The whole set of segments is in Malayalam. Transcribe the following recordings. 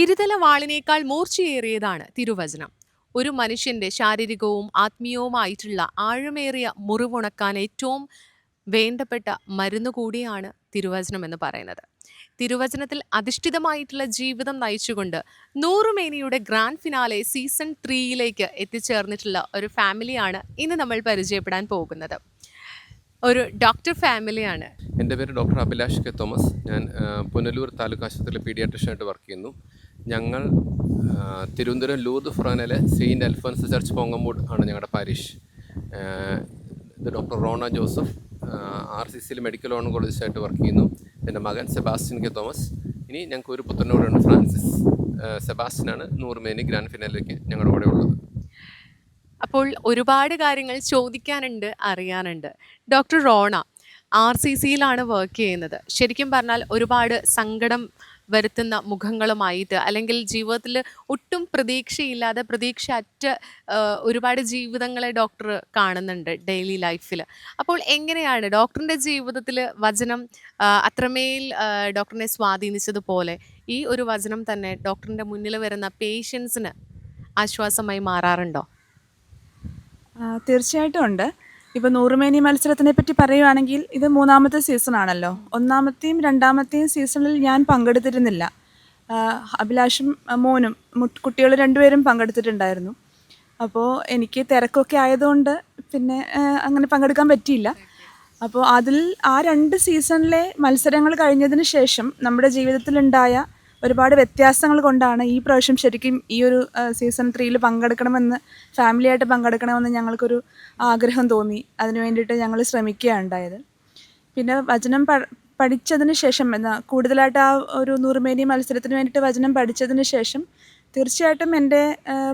ഇരുതല വാളിനേക്കാൾ മൂർച്ചയേറിയതാണ് തിരുവചനം. ഒരു മനുഷ്യന്റെ ശാരീരികവും ആത്മീയവുമായിട്ടുള്ള ആഴമേറിയ മുറിവുണക്കാൻ ഏറ്റവും വേണ്ടപ്പെട്ട മരുന്ന് കൂടിയാണ് തിരുവചനം എന്ന് പറയുന്നത്. തിരുവചനത്തിൽ അധിഷ്ഠിതമായിട്ടുള്ള ജീവിതം നയിച്ചുകൊണ്ട് നൂറുമേനിയുടെ ഗ്രാൻഡ് ഫിനാലെ സീസൺ ത്രീയിലേക്ക് എത്തിച്ചേർന്നിട്ടുള്ള ഒരു ഫാമിലിയാണ് ഇന്ന് നമ്മൾ പരിചയപ്പെടാൻ പോകുന്നത്. ഒരു ഡോക്ടർ ഫാമിലിയാണ് എന്റെ പേര് ഡോക്ടർ അഭിലാഷ് കെ തോമസ്. ഞാൻ പുനലൂർ താലൂക്ക് ആശുപത്രിയിലെ പീഡിയാട്രിഷ്യനായിട്ട് വർക്ക് ചെയ്യുന്നു. ഞങ്ങൾ തിരുവനന്തപുരം ലൂർദ് ഫുറാനിലെ സെയിന്റ് അൽഫോൻസ് ചർച്ച് പൊങ്ങമ്പൂട് ആണ് ഞങ്ങളുടെ പാരിഷ് ഇത് doctor Rona Joseph R C സിയിൽ മെഡിക്കൽ ഓണക്കോളജിസ്റ്റായിട്ട് വർക്ക് ചെയ്യുന്നു. എന്റെ മകൻ സെബാസ്റ്റ്യൻ കെ തോമസ് ഇനി ഞങ്ങൾക്ക് ഒരു പുത്തനോടുണ്ട് ഫ്രാൻസിസ്. സെബാസ്റ്റ്യനാണ് നൂറ് മേനി ഗ്രാൻഡ് ഫിനാലിലേക്ക് ഞങ്ങളുടെ കൂടെ ഉള്ളത്. അപ്പോൾ ഒരുപാട് കാര്യങ്ങൾ ചോദിക്കാനുണ്ട് അറിയാനുണ്ട്. ഡോക്ടർ റോണ ആർ സി സിയിലാണ് വർക്ക് ചെയ്യുന്നത്. ശരിക്കും പറഞ്ഞാൽ ഒരുപാട് സങ്കടം വരുത്തുന്ന മുഖങ്ങളുമായിട്ട് അല്ലെങ്കിൽ ജീവിതത്തിൽ ഒട്ടും പ്രതീക്ഷയില്ലാതെ പ്രതീക്ഷ അറ്റ ഒരുപാട് ജീവിതങ്ങളെ ഡോക്ടർ കാണുന്നുണ്ട് ഡെയിലി ലൈഫിൽ. അപ്പോൾ എങ്ങനെയാണ് ഡോക്ടറിന്റെ ജീവിതത്തിൽ വചനം അത്രമേൽ ഡോക്ടറിനെ സ്വാധീനിച്ചതുപോലെ ഈ ഒരു വചനം തന്നെ ഡോക്ടറിന്റെ മുന്നിൽ വരുന്ന പേഷ്യൻസിന് ആശ്വാസമായി മാറാറുണ്ടോ? തീർച്ചയായിട്ടും ഉണ്ട്. ഇപ്പോൾ നൂറുമേനി മത്സരത്തിനെ പറ്റി പറയുവാണെങ്കിൽ ഇത് മൂന്നാമത്തെ സീസൺ ആണല്ലോ. ഒന്നാമത്തെയും രണ്ടാമത്തെയും സീസണിൽ ഞാൻ പങ്കെടുത്തിരുന്നില്ല. അഭിലാഷും മോനും കുട്ടികൾ രണ്ടുപേരും പങ്കെടുത്തിട്ടുണ്ടായിരുന്നു. അപ്പോൾ എനിക്ക് തിരക്കൊക്കെ ആയതുകൊണ്ട് പിന്നെ അങ്ങനെ പങ്കെടുക്കാൻ പറ്റിയില്ല. അപ്പോൾ അതിൽ ആ രണ്ട് സീസണിലെ മത്സരങ്ങൾ കഴിഞ്ഞതിന് ശേഷം നമ്മുടെ ജീവിതത്തിലുണ്ടായ ഒരുപാട് വ്യത്യാസങ്ങൾ കൊണ്ടാണ് ഈ പ്രാവശ്യം ശരിക്കും ഈ ഒരു സീസൺ ത്രീയിൽ പങ്കെടുക്കണമെന്ന് ഫാമിലിയായിട്ട് പങ്കെടുക്കണമെന്ന് ഞങ്ങൾക്കൊരു ആഗ്രഹം തോന്നി. അതിനു വേണ്ടിയിട്ട് ഞങ്ങൾ ശ്രമിക്കുകയാണ് ഉണ്ടായത്. പിന്നെ വചനം പഠിച്ചതിന് ശേഷം എന്നാൽ കൂടുതലായിട്ട് ആ ഒരു നൂറുമേനി മത്സരത്തിന് വേണ്ടിയിട്ട് വചനം പഠിച്ചതിന് ശേഷം തീർച്ചയായിട്ടും എന്റെ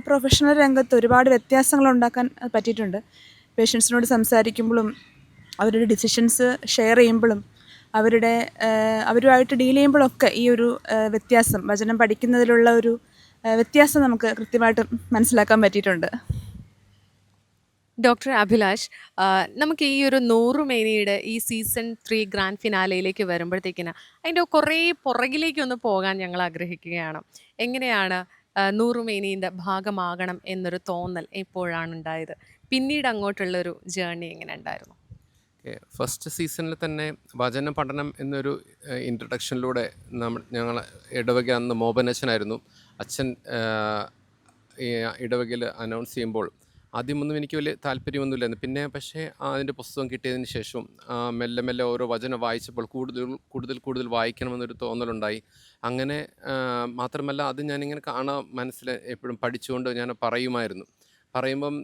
പ്രൊഫഷണൽ രംഗത്ത് ഒരുപാട് വ്യത്യാസങ്ങൾ ഉണ്ടാക്കാൻ പറ്റിയിട്ടുണ്ട്. പേഷ്യൻസിനോട് സംസാരിക്കുമ്പോഴും അവരുടെ ഡിസിഷൻസ് ഷെയർ ചെയ്യുമ്പോഴും അവരുടെ അവരുമായിട്ട് ഡീൽ ചെയ്യുമ്പോഴൊക്കെ ഈ ഒരു വ്യത്യാസം വചനം പഠിക്കുന്നതിലുള്ള ഒരു വ്യത്യാസം നമുക്ക് കൃത്യമായിട്ട് മനസ്സിലാക്കാൻ പറ്റിയിട്ടുണ്ട്. ഡോക്ടർ അഭിലാഷ് നമുക്ക് ഈ ഒരു നൂറ് മേനിയുടെ ഈ സീസൺ ത്രീ ഗ്രാൻഡ് ഫിനാലയിലേക്ക് വരുമ്പോഴത്തേക്കിന് അതിന്റെ കുറേ പുറകിലേക്ക് ഒന്ന് പോകാൻ ഞങ്ങൾ ആഗ്രഹിക്കുകയാണ്. എങ്ങനെയാണ് ആ, നൂറ് മേനീന്റെ ഭാഗമാകണം എന്നൊരു തോന്നൽ എപ്പോഴാണ് ഉണ്ടായത്? പിന്നീട് അങ്ങോട്ടുള്ളൊരു ജേർണി എങ്ങനെ ഉണ്ടായിരുന്നു? ഫസ്റ്റ് സീസണിൽ തന്നെ വചന പഠനം എന്നൊരു ഇൻട്രഡക്ഷനിലൂടെ നമ്മൾ ഞങ്ങൾ ഇടവക അന്ന് മോപനച്ചനായിരുന്നു അച്ഛൻ ഇടവകയിൽ അനൗൺസ് ചെയ്യുമ്പോൾ ആദ്യമൊന്നും എനിക്ക് വലിയ താല്പര്യമൊന്നുമില്ലായിരുന്നു. പിന്നെ പക്ഷേ അതിന്റെ പുസ്തകം കിട്ടിയതിന് ശേഷം മെല്ലെ മെല്ലെ ഓരോ വചനം വായിച്ചപ്പോൾ കൂടുതൽ കൂടുതൽ കൂടുതൽ വായിക്കണമെന്നൊരു തോന്നലുണ്ടായി. അങ്ങനെ മാത്രമല്ല അത് ഞാനിങ്ങനെ കാണാൻ മനസ്സിൽ എപ്പോഴും പഠിച്ചുകൊണ്ട് ഞാൻ പറയുമായിരുന്നു. പറയുമ്പം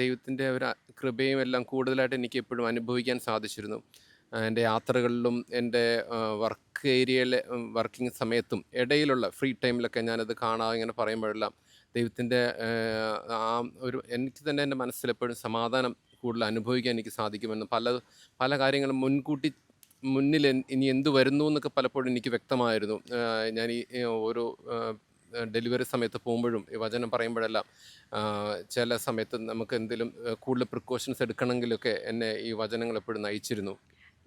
ദൈവത്തിന്റെ ഒരു കൃപയും എല്ലാം കൂടുതലായിട്ട് എനിക്ക് എപ്പോഴും അനുഭവിക്കാൻ സാധിച്ചിരുന്നു. എന്റെ യാത്രകളിലും എന്റെ വർക്ക് ഏരിയയിലെ വർക്കിംഗ് സമയത്തും ഇടയിലുള്ള ഫ്രീ ടൈമിലൊക്കെ ഞാനത് കാണാതെ ഇങ്ങനെ പറയുമ്പോഴെല്ലാം ദൈവത്തിന്റെ ആ ഒരു എനിക്ക് തന്നെ എന്റെ മനസ്സിലെപ്പോഴും സമാധാനം കൂടുതൽ അനുഭവിക്കാൻ എനിക്ക് സാധിക്കുമെന്ന് പല പല കാര്യങ്ങളും മുൻകൂട്ടി മുന്നിൽ ഇനി എന്ത് വരുന്നു എന്നൊക്കെ പലപ്പോഴും എനിക്ക് വ്യക്തമായിരുന്നു. ഞാൻ ഈ ഓരോ ഡെലിവറി സമയത്ത് പോകുമ്പോഴും ഈ വചനം പറയുമ്പോഴെല്ലാം ചില സമയത്ത് നമുക്ക് എന്തെങ്കിലും കൂടുതൽ പ്രിക്കോഷൻസ് എടുക്കണമെങ്കിലൊക്കെ എന്നെ ഈ വചനങ്ങൾ എപ്പോഴും നയിച്ചിരുന്നു.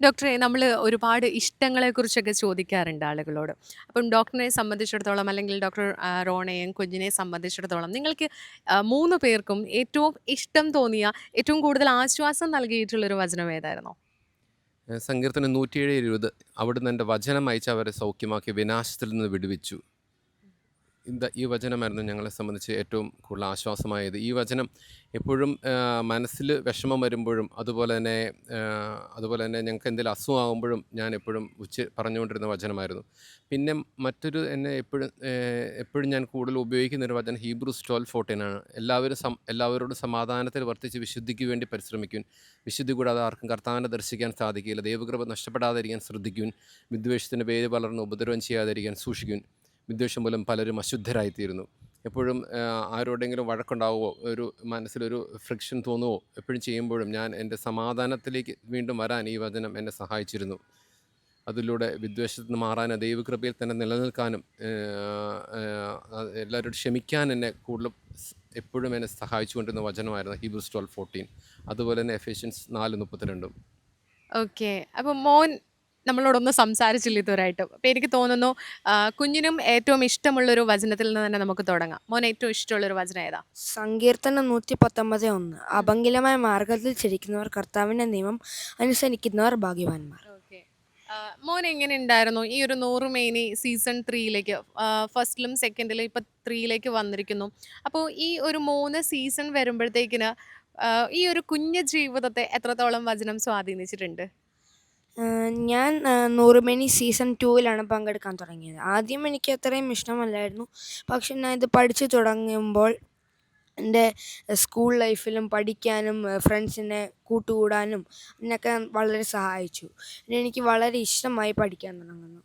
ഡോക്ടറെ നമ്മൾ ഒരുപാട് ഇഷ്ടങ്ങളെക്കുറിച്ചൊക്കെ ചോദിക്കാറുണ്ട് ആളുകളോട്. അപ്പം ഡോക്ടറിനെ സംബന്ധിച്ചിടത്തോളം അല്ലെങ്കിൽ ഡോക്ടർ റോണയും റോണയെയും കുഞ്ഞിനെ സംബന്ധിച്ചിടത്തോളം നിങ്ങൾക്ക് മൂന്ന് പേർക്കും ഏറ്റവും ഇഷ്ടം തോന്നിയ ഏറ്റവും കൂടുതൽ ആശ്വാസം നൽകിയിട്ടുള്ളൊരു വചനം ഏതായിരുന്നു? സങ്കീർത്തനം നൂറ്റിയേഴ് ഇരുപത്. അവിടുന്ന് എന്റെ വചനം അയച്ച് അവരെ സൗഖ്യമാക്കി വിനാശത്തിൽ നിന്ന് വിടുവിച്ചു. ഇന്ത ഈ വചനമായിരുന്നു ഞങ്ങളെ സംബന്ധിച്ച് ഏറ്റവും കൂടുതൽ ആശ്വാസമായത്. ഈ വചനം എപ്പോഴും മനസ്സിൽ വിഷമം വരുമ്പോഴും അതുപോലെ തന്നെ അതുപോലെ തന്നെ ഞങ്ങൾക്ക് എന്തെങ്കിലും അസുഖമാകുമ്പോഴും ഞാൻ എപ്പോഴും ഉച്ച പറഞ്ഞുകൊണ്ടിരുന്ന വചനമായിരുന്നു. പിന്നെ മറ്റൊരു എന്നെ എപ്പോഴും എപ്പോഴും ഞാൻ കൂടുതൽ ഉപയോഗിക്കുന്ന ഒരു വചനം ഹീബ്രൂസ് ട്വൽവ് ഫോർട്ടീൻ ആണ്. എല്ലാവരും സം എല്ലാവരോടും സമാധാനത്തിൽ വർത്തിച്ച് വിശുദ്ധിക്ക് വേണ്ടി പരിശ്രമിക്കും വിശുദ്ധി കൂടാതെ ആർക്കും കർത്താവിനെ ദർശിക്കാൻ സാധിക്കില്ല. ദൈവകൃപ നഷ്ടപ്പെടാതിരിക്കാൻ ശ്രദ്ധിക്കും വിദ്വേഷത്തിന്റെ പേര് പലർന്ന് ഉപദ്രവം ചെയ്യാതിരിക്കാൻ സൂക്ഷിക്കുവിൻ. വിദ്വേഷം മൂലം പലരും അശുദ്ധരായിത്തീരുന്നു. എപ്പോഴും ആരോടെങ്കിലും വഴക്കുണ്ടാവുമോ ഒരു മനസ്സിലൊരു ഫ്രിക്ഷൻ തോന്നുമോ എപ്പോഴും ചെയ്യുമ്പോഴും ഞാൻ എന്റെ സമാധാനത്തിലേക്ക് വീണ്ടും വരാൻ ഈ വചനം എന്നെ സഹായിച്ചിരുന്നു. അതിലൂടെ വിദ്വേഷത്തിൽ നിന്ന് മാറാൻ ദൈവകൃപയിൽ തന്നെ നിലനിൽക്കാനും എല്ലാവരോടും ക്ഷമിക്കാൻ എന്നെ കൂടുതൽ എപ്പോഴും എന്നെ സഹായിച്ചുകൊണ്ടിരുന്ന വചനമായിരുന്നു ഹീബ്രൂസ് ട്വൽവ് ഫോർട്ടീൻ അതുപോലെ തന്നെ എഫേഷ്യൻസ് നാല് മുപ്പത്തിരണ്ടും. ഓക്കെ അപ്പോൾ മോൻ നമ്മളോടൊന്നും സംസാരിച്ചില്ല ഇതുവരായിട്ടും അപ്പോൾ എനിക്ക് തോന്നുന്നു ആ, കുഞ്ഞിനും ഏറ്റവും ഇഷ്ടമുള്ളൊരു വചനത്തിൽ നിന്ന് തന്നെ നമുക്ക് തുടങ്ങാം. മോൻ ഏറ്റവും ഇഷ്ടമുള്ളൊരു വചനം ഏതാ? സങ്കീർത്തനം നൂറ്റി പത്തൊമ്പത് ഒന്ന്. അപങ്കിലമായ മാർഗത്തിൽ ചരിക്കുന്നവർ കർത്താവിന്റെ നിയമം അനുസരിക്കുന്നവർ ഭാഗ്യവാന്മാർ. ഓക്കെ. മോൻ എങ്ങനെ ഉണ്ടായിരുന്നു ഈ ഒരു നൂറ് മെയിനി സീസൺ ത്രീയിലേക്ക് ഫസ്റ്റിലും സെക്കൻഡിലും ഇപ്പം ത്രീയിലേക്ക് വന്നിരിക്കുന്നു. അപ്പോൾ ഈ ഒരു മൂന്ന് സീസൺ വരുമ്പോഴത്തേക്കിന് ആ, ഈ ഒരു കുഞ്ഞു ജീവിതത്തെ എത്രത്തോളം വചനം സ്വാധീനിച്ചിട്ടുണ്ട്? ഞാൻ നൂറുമേനി സീസൺ ടൂവിലാണ് പങ്കെടുക്കാൻ തുടങ്ങിയത്. ആദ്യം എനിക്ക് അത്രയും ഇഷ്ടമല്ലായിരുന്നു. പക്ഷെ ഞാൻ ഇത് പഠിച്ചു തുടങ്ങുമ്പോൾ എന്റെ സ്കൂൾ ലൈഫിലും പഠിക്കാനും ഫ്രണ്ട്സിനെ കൂട്ടുകൂടാനും എന്നൊക്കെ വളരെ സഹായിച്ചു. എനിക്ക് വളരെ ഇഷ്ടമായി പഠിക്കാൻ തുടങ്ങുന്നു.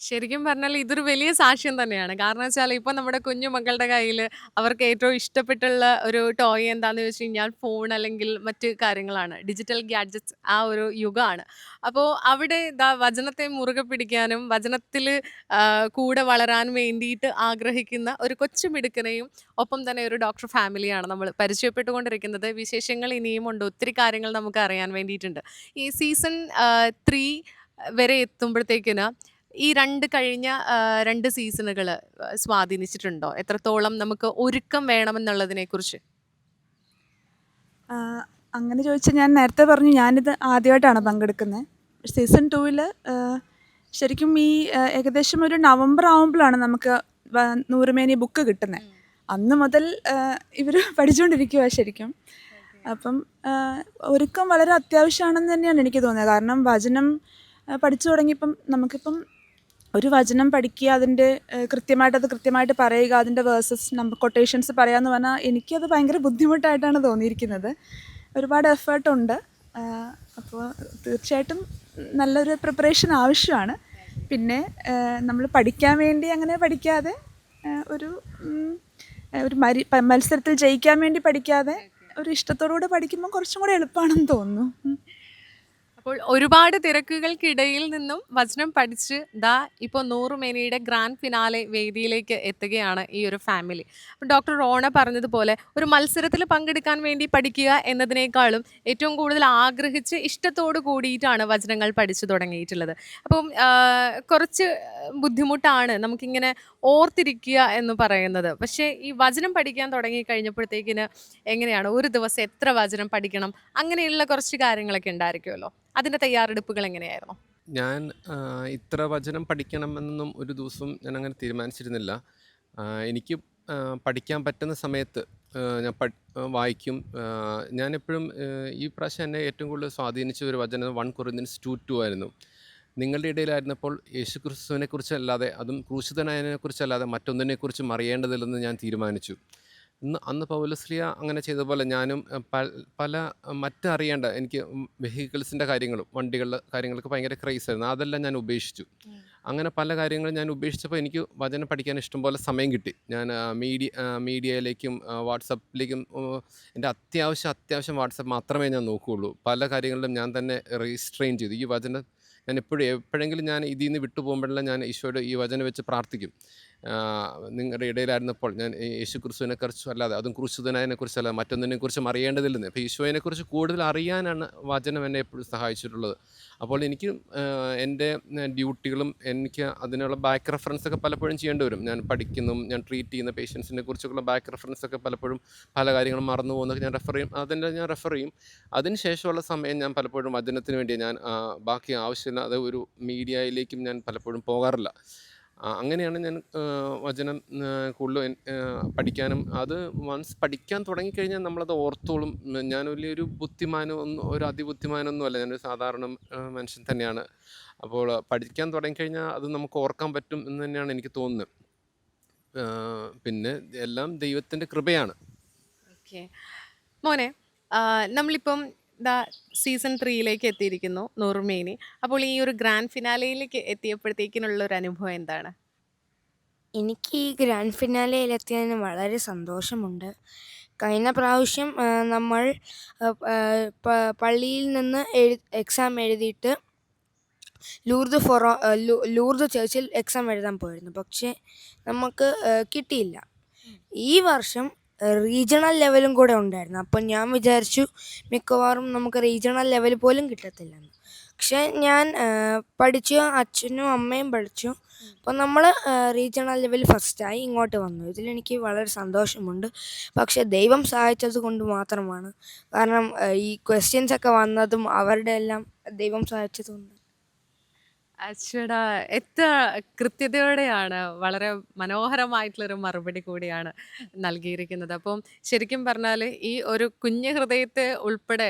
ശരിക്കും പറഞ്ഞാൽ ഇതൊരു വലിയ സാക്ഷ്യം തന്നെയാണ്. കാരണം വെച്ചാൽ ഇപ്പം നമ്മുടെ കുഞ്ഞു മക്കളുടെ കയ്യിൽ അവർക്ക് ഏറ്റവും ഇഷ്ടപ്പെട്ടുള്ള ഒരു ടോയ് എന്താണെന്ന് വെച്ച് കഴിഞ്ഞാൽ ഫോൺ അല്ലെങ്കിൽ മറ്റ് കാര്യങ്ങളാണ്. ഡിജിറ്റൽ ഗാഡ്ജറ്റ്സ് ആ ഒരു യുഗമാണ് അപ്പോൾ അവിടെ ഇതാ വചനത്തെ മുറുകെ പിടിക്കാനും വചനത്തിൽ കൂടെ വളരാൻ വേണ്ടിയിട്ട് ആഗ്രഹിക്കുന്ന ഒരു കൊച്ചു മിടുക്കനെയും ഒപ്പം തന്നെ ഒരു ഡോക്ടർ ഫാമിലിയാണ് നമ്മൾ പരിചയപ്പെട്ടുകൊണ്ടിരിക്കുന്നത്. വിശേഷങ്ങൾ ഇനിയും ഉണ്ട്. ഒത്തിരി കാര്യങ്ങൾ നമുക്ക് അറിയാൻ വേണ്ടിയിട്ടുണ്ട്. ഈ സീസൺ ത്രീ വരെ എത്തുമ്പോഴത്തേക്കിന് ഈ രണ്ട് കഴിഞ്ഞ രണ്ട് സീസണുകൾ സ്വാധീനിച്ചിട്ടുണ്ടോ? എത്രത്തോളം നമുക്ക് ഒരുക്കം വേണമെന്നുള്ളതിനെ കുറിച്ച് അങ്ങനെ ചോദിച്ചാൽ ഞാൻ നേരത്തെ പറഞ്ഞു ഞാനിത് ആദ്യമായിട്ടാണ് പങ്കെടുക്കുന്നത്. സീസൺ ടൂവിൽ ശരിക്കും ഈ ഏകദേശം ഒരു നവംബർ ആവുമ്പോഴാണ് നമുക്ക് നൂറുമേനി ബുക്ക് കിട്ടുന്നത്. അന്ന് മുതൽ ഇവർ പഠിച്ചുകൊണ്ടിരിക്കുക ശരിക്കും. അപ്പം ഒരുക്കം വളരെ അത്യാവശ്യമാണെന്ന് തന്നെയാണ് എനിക്ക് തോന്നിയത് കാരണം വചനം പഠിച്ചു തുടങ്ങിയപ്പം നമുക്കിപ്പം ഒരു വചനം പഠിക്കുക അതിന്റെ കൃത്യമായിട്ട് അത് കൃത്യമായിട്ട് പറയുക അതിന്റെ വേഴ്സസ് നമ്പർ കൊട്ടേഷൻസ് പറയാമെന്ന് പറഞ്ഞാൽ എനിക്കത് ഭയങ്കര ബുദ്ധിമുട്ടായിട്ടാണ് തോന്നിയിരിക്കുന്നത്. ഒരുപാട് എഫേർട്ടുണ്ട്. അപ്പോൾ തീർച്ചയായിട്ടും നല്ലൊരു പ്രിപ്പറേഷൻ ആവശ്യമാണ്. പിന്നെ നമ്മൾ പഠിക്കാൻ വേണ്ടി അങ്ങനെ പഠിക്കാതെ ഒരു ഒരു മരി മത്സരത്തിൽ ജയിക്കാൻ വേണ്ടി പഠിക്കാതെ ഒരു ഇഷ്ടത്തോടുകൂടെ പഠിക്കുമ്പോൾ കുറച്ചും കൂടെ എളുപ്പമാണെന്ന് തോന്നുന്നു. അപ്പോൾ ഒരുപാട് തിരക്കുകൾക്കിടയിൽ നിന്നും വചനം പഠിച്ച് ദാ ഇപ്പോൾ നൂറുമേനിയുടെ ഗ്രാൻഡ് ഫിനാലെ വേദിയിലേക്ക് എത്തുകയാണ് ഈ ഒരു ഫാമിലി അപ്പോൾ ഡോക്ടർ റോണ പറഞ്ഞതുപോലെ ഒരു മത്സരത്തിൽ പങ്കെടുക്കാൻ വേണ്ടി പഠിക്കുക എന്നതിനേക്കാളും ഏറ്റവും കൂടുതൽ ആഗ്രഹിച്ച് ഇഷ്ടത്തോട് കൂടിയിട്ടാണ് വചനങ്ങൾ പഠിച്ചു തുടങ്ങിയിട്ടുള്ളത്. അപ്പം കുറച്ച് ബുദ്ധിമുട്ടാണ് നമുക്കിങ്ങനെ ഓർത്തിരിക്കുക എന്ന് പറയുന്നത്. പക്ഷേ ഈ വചനം പഠിക്കാൻ തുടങ്ങി കഴിഞ്ഞപ്പോഴത്തേക്കിന് എങ്ങനെയാണ്? ഒരു ദിവസം എത്ര വചനം പഠിക്കണം? അങ്ങനെയുള്ള കുറച്ച് കാര്യങ്ങളൊക്കെ ഉണ്ടായിരിക്കുമല്ലോ. അതിന്റെ തയ്യാറെടുപ്പുകൾ എങ്ങനെയായിരുന്നു? ഞാൻ ഇത്ര വചനം പഠിക്കണമെന്നൊന്നും ഒരു ദിവസവും ഞാൻ അങ്ങനെ തീരുമാനിച്ചിരുന്നില്ല. എനിക്ക് പഠിക്കാൻ പറ്റുന്ന സമയത്ത് ഞാൻ വായിക്കും. ഞാനെപ്പോഴും ഈ പ്രാവശ്യം എന്നെ ഏറ്റവും കൂടുതൽ സ്വാധീനിച്ച ഒരു വചനം വൺ കൊറിയൻസ് ടു ടു ആയിരുന്നു. നിങ്ങളുടെ ഇടയിലായിരുന്നപ്പോൾ യേശു ക്രിസ്തുവിനെക്കുറിച്ചല്ലാതെ അതും ക്രൂശിതനായതിനെക്കുറിച്ചല്ലാതെ മറ്റൊന്നിനെക്കുറിച്ചും അറിയേണ്ടതില്ലെന്ന് ഞാൻ തീരുമാനിച്ചു. ഇന്ന് അന്ന് പൗലസ്ലിയ അങ്ങനെ ചെയ്ത പോലെ ഞാനും പല അഹ്, മറ്ററിയേണ്ട എനിക്ക് വെഹിക്കിൾസിന്റെ കാര്യങ്ങളും വണ്ടികളുടെ കാര്യങ്ങളൊക്കെ ഭയങ്കര ക്രൈസ് ആയിരുന്നു. അതെല്ലാം ഞാൻ ഉപേക്ഷിച്ചു. അങ്ങനെ പല കാര്യങ്ങളും ഞാൻ ഉപേക്ഷിച്ചപ്പോൾ എനിക്ക് വചനം പഠിക്കാൻ ഇഷ്ടംപോലെ സമയം കിട്ടി. ഞാൻ മീഡിയ മീഡിയയിലേക്കും വാട്സപ്പിലേക്കും എന്റെ അത്യാവശ്യം അത്യാവശ്യം വാട്സപ്പ് മാത്രമേ ഞാൻ നോക്കുകയുള്ളൂ പല കാര്യങ്ങളിലും ഞാൻ തന്നെ റീസ്ട്രെയിൻ ചെയ്തു. ഈ വചനം ഞാൻ എപ്പോഴും എപ്പോഴെങ്കിലും ഞാൻ ഇതിൽ നിന്ന് വിട്ടു പോകുമ്പോഴെല്ലാം ഞാൻ ഈശോയുടെ ഈ വചനം വെച്ച് പ്രാർത്ഥിക്കും. നിങ്ങളുടെ ഇടയിലായിരുന്നപ്പോൾ ഞാൻ യേശു ക്രിസ്തുവിനെ കുറിച്ചും അല്ലാതെ അതും ക്രിസ്തുവിനെ കുറിച്ചല്ല മറ്റൊന്നിനെ കുറിച്ചും അറിയേണ്ടതില്ലെന്ന്. അപ്പോൾ യേശുവിനെ കുറിച്ച് കൂടുതൽ അറിയാനാണ് വചനം എന്നെ എപ്പോഴും സഹായിച്ചിട്ടുള്ളത്. അപ്പോൾ എനിക്ക് എന്റെ ഡ്യൂട്ടികളും എനിക്ക് അതിനുള്ള ബാക്ക് റെഫറൻസ് ഒക്കെ പലപ്പോഴും ചെയ്യേണ്ടി വരും. ഞാൻ പഠിക്കുന്നു ഞാൻ ട്രീറ്റ് ചെയ്യുന്ന പേഷ്യൻസിനെ കുറിച്ചൊക്കെയുള്ള ബാക്ക് റെഫറൻസ് ഒക്കെ പലപ്പോഴും പല കാര്യങ്ങളും മറന്നു പോകുന്നതൊക്കെ ഞാൻ റെഫർ ചെയ്യും. അതിന്റെ ഞാൻ റെഫർ ചെയ്യും. അതിന് ശേഷമുള്ള സമയം ഞാൻ പലപ്പോഴും വചനത്തിന് വേണ്ടി ഞാൻ ബാക്കി ആവശ്യമില്ലാതെ ഒരു മീഡിയയിലേക്കും ഞാൻ പലപ്പോഴും പോകാറില്ല. അങ്ങനെയാണ് ഞാൻ വചനം കൂടുതലും പഠിക്കാനും. അത് വൺസ് പഠിക്കാൻ തുടങ്ങിക്കഴിഞ്ഞാൽ നമ്മളത് ഓർത്തോളും. ഞാൻ വലിയൊരു ബുദ്ധിമാനോ ഒന്നും ഒരു അതിബുദ്ധിമാനൊന്നും അല്ല ഞാനൊരു സാധാരണ മനുഷ്യൻ തന്നെയാണ്. അപ്പോൾ പഠിക്കാൻ തുടങ്ങിക്കഴിഞ്ഞാൽ അത് നമുക്ക് ഓർക്കാൻ പറ്റും എന്ന് തന്നെയാണ് എനിക്ക് തോന്നുന്നത്. പിന്നെ എല്ലാം ദൈവത്തിന്റെ കൃപയാണ്. മോനെ നമ്മളിപ്പം ദാ സീസൺ ത്രീയിലേക്ക് എത്തിയിരിക്കുന്നു നൂർമേനി അപ്പോൾ ഈ ഒരു ഗ്രാൻഡ് ഫിനാലയിലേക്ക് എത്തിയപ്പോഴത്തേക്കിനുള്ള ഒരു അനുഭവം എന്താണ്? എനിക്ക് ഈ ഗ്രാൻഡ് ഫിനാലയിൽ എത്തിയതിന് വളരെ സന്തോഷമുണ്ട്. കഴിഞ്ഞ പ്രാവശ്യം നമ്മൾ പള്ളിയിൽ നിന്ന് എഴു എക്സാം എഴുതിയിട്ട് ലൂർദ് ഫൊറോ ലൂർദ് ചേർച്ചിൽ എക്സാം എഴുതാൻ പോയിരുന്നു. പക്ഷേ നമുക്ക് കിട്ടിയില്ല. ഈ വർഷം റീജിയണൽ ലെവലും കൂടെ ഉണ്ടായിരുന്നു. അപ്പം ഞാൻ വിചാരിച്ചു മിക്കവാറും നമുക്ക് റീജിയണൽ ലെവൽ പോലും കിട്ടത്തില്ലെന്ന്. പക്ഷേ ഞാൻ പഠിച്ചു അച്ഛനും അമ്മയും പഠിച്ചു. അപ്പോൾ നമ്മൾ റീജിയണൽ ലെവൽ ഫസ്റ്റായി ഇങ്ങോട്ട് വന്നു. ഇതിലെനിക്ക് വളരെ സന്തോഷമുണ്ട്. പക്ഷേ ദൈവം സഹായിച്ചത് കൊണ്ട് മാത്രമാണ്. കാരണം ഈ ക്വസ്റ്റ്യൻസ് ഒക്കെ വന്നതും അവരുടെ എല്ലാം ദൈവം സഹായിച്ചത് അച്ഛടാ എത്ര കൃത്യതയോടെയാണ് വളരെ മനോഹരമായിട്ടുള്ളൊരു മറുപടി കൂടിയാണ് നൽകിയിരിക്കുന്നത്. അപ്പം ശരിക്കും പറഞ്ഞാൽ ഈ ഒരു കുഞ്ഞു ഹൃദയത്തെ ഉൾപ്പെടെ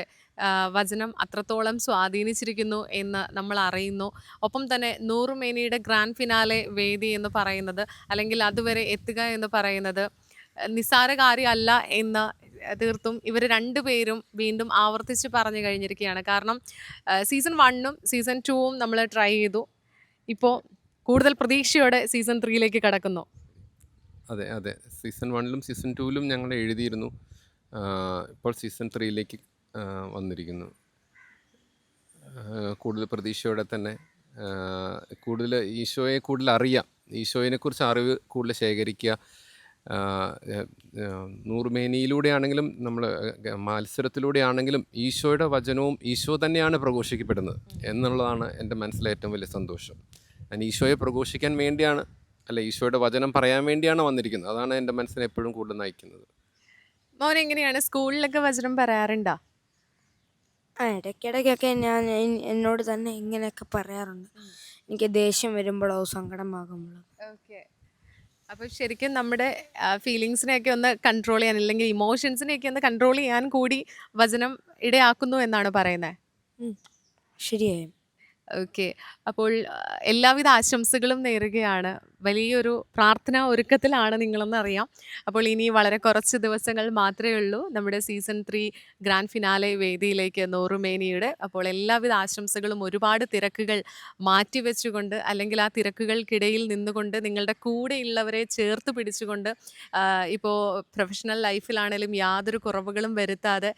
വചനം അത്രത്തോളം സ്വാധീനിച്ചിരിക്കുന്നു എന്ന് നമ്മൾ അറിയുന്നു. ഒപ്പം തന്നെ നൂറുമേനിയുടെ ഗ്രാൻഡ് ഫിനാലെ വേദി എന്ന് പറയുന്നത് അല്ലെങ്കിൽ അതുവരെ എത്തുക എന്ന് പറയുന്നത് നിസ്സാര കാര്യമല്ല എന്ന് തീർത്തും ഇവർ രണ്ടുപേരും വീണ്ടും ആവർത്തിച്ച് പറഞ്ഞു കഴിഞ്ഞിരിക്കുകയാണ്. കാരണം സീസൺ വണ്ണും സീസൺ ടൂവും നമ്മൾ ട്രൈ ചെയ്തു. ഇപ്പോൾ കൂടുതൽ പ്രതീക്ഷയോടെ സീസൺ ത്രീയിലേക്ക് കടക്കുന്നു. അതെ അതെ. സീസൺ വണ്ണിലും സീസൺ ടൂവിലും ഞങ്ങൾ എഴുതിയിരുന്നു. ഇപ്പോൾ സീസൺ ത്രീയിലേക്ക് വന്നിരിക്കുന്നു. കൂടുതൽ പ്രതീക്ഷയോടെ തന്നെ കൂടുതൽ ഈശോയെ കൂടുതൽ അറിയാം. ഈശോയിനെക്കുറിച്ച് അറിവ് കൂടുതൽ ശേഖരിക്കുക. നൂറുമേനിയിലൂടെയാണെങ്കിലും നമ്മൾ മത്സരത്തിലൂടെയാണെങ്കിലും ഈശോയുടെ വചനവും ഈശോ തന്നെയാണ് പ്രഘോഷിക്കപ്പെടുന്നത് എന്നുള്ളതാണ് എന്റെ മനസ്സിലെ ഏറ്റവും വലിയ സന്തോഷം. ഞാൻ ഈശോയെ പ്രഘോഷിക്കാൻ വേണ്ടിയാണ് അല്ല ഈശോയുടെ വചനം പറയാൻ വേണ്ടിയാണ് വന്നിരിക്കുന്നത്. അതാണ് എന്റെ മനസ്സിനെ എപ്പോഴും കൂടുതൽ നയിക്കുന്നത്. മോൻ എങ്ങനെയാണ്? സ്കൂളിലൊക്കെ വചനം പറയാറുണ്ടോ? ആ ഇടയ്ക്കിടയ്ക്കൊക്കെ ഞാൻ എന്നോട് തന്നെ ഇങ്ങനെയൊക്കെ പറയാറുണ്ട്. എനിക്ക് ദേഷ്യം വരുമ്പോഴോ സങ്കടമാകുമ്പോഴോ. ഓക്കെ. അപ്പോൾ ശരിക്കും നമ്മുടെ ഫീലിങ്സിനെയൊക്കെ ഒന്ന് കൺട്രോൾ ചെയ്യാൻ അല്ലെങ്കിൽ ഇമോഷൻസിനെയൊക്കെ ഒന്ന് കൺട്രോൾ ചെയ്യാൻ കൂടി വചനം ഇടയാക്കുന്നു എന്നാണ് പറയുന്നത്. ശരിയായും ഓക്കെ. അപ്പോൾ എല്ലാവിധ ആശംസകളും നേരുകയാണ്. വലിയൊരു പ്രാർത്ഥന ഒരുക്കത്തിലാണ് നിങ്ങളെന്ന് അറിയാം. അപ്പോൾ ഇനി വളരെ കുറച്ച് ദിവസങ്ങൾ മാത്രമേ ഉള്ളൂ. നമ്മുടെ സീസൺ ത്രീ ഗ്രാൻഡ് ഫിനാലെ വേദിയിലേക്ക് നോറുമേനിയുടെ. അപ്പോൾ എല്ലാവിധ ആശംസകളും ഒരുപാട് തിരക്കുകൾ മാറ്റിവെച്ചുകൊണ്ട് അല്ലെങ്കിൽ ആ തിരക്കുകൾക്കിടയിൽ നിന്നുകൊണ്ട് നിങ്ങളുടെ കൂടെയുള്ളവരെ ചേർത്ത് പിടിച്ചുകൊണ്ട് ഇപ്പോൾ പ്രൊഫഷണൽ ലൈഫിലാണെങ്കിലും യാതൊരു കുറവുകളും വരുത്താതെ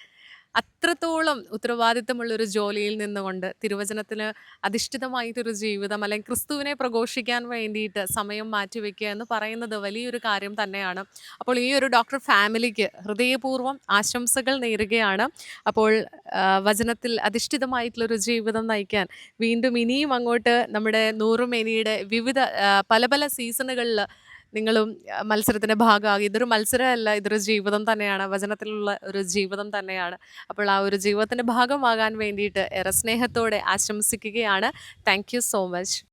അത്രത്തോളം ഉത്തരവാദിത്തമുള്ളൊരു ജോലിയിൽ നിന്നുകൊണ്ട് തിരുവചനത്തിന് അധിഷ്ഠിതമായിട്ടൊരു ജീവിതം അല്ലെങ്കിൽ ക്രിസ്തുവിനെ പ്രഘോഷിക്കാൻ വേണ്ടിയിട്ട് സമയം മാറ്റിവെക്കുക എന്ന് പറയുന്നത് വലിയൊരു കാര്യം തന്നെയാണ്. അപ്പോൾ ഈ ഒരു ഡോക്ടർ ഫാമിലിക്ക് ഹൃദയപൂർവം ആശംസകൾ നേരുകയാണ്. അപ്പോൾ വചനത്തിൽ അധിഷ്ഠിതമായിട്ടുള്ളൊരു ജീവിതം നയിക്കാൻ വീണ്ടും ഇനിയും അങ്ങോട്ട് നമ്മുടെ നൂറുമേനിയുടെ വിവിധ പല പല സീസണുകളിൽ നിങ്ങളും മത്സരത്തിന്റെ ഭാഗമാകും. ഇതൊരു മത്സരമല്ല ഇതൊരു ജീവിതം തന്നെയാണ്. വചനത്തിലുള്ള ഒരു ജീവിതം തന്നെയാണ്. അപ്പോൾ ആ ഒരു ജീവിതത്തിന്റെ ഭാഗമാകാൻ വേണ്ടിയിട്ട് ഏറെ സ്നേഹത്തോടെ ആശംസിക്കുകയാണ്. Thank so much.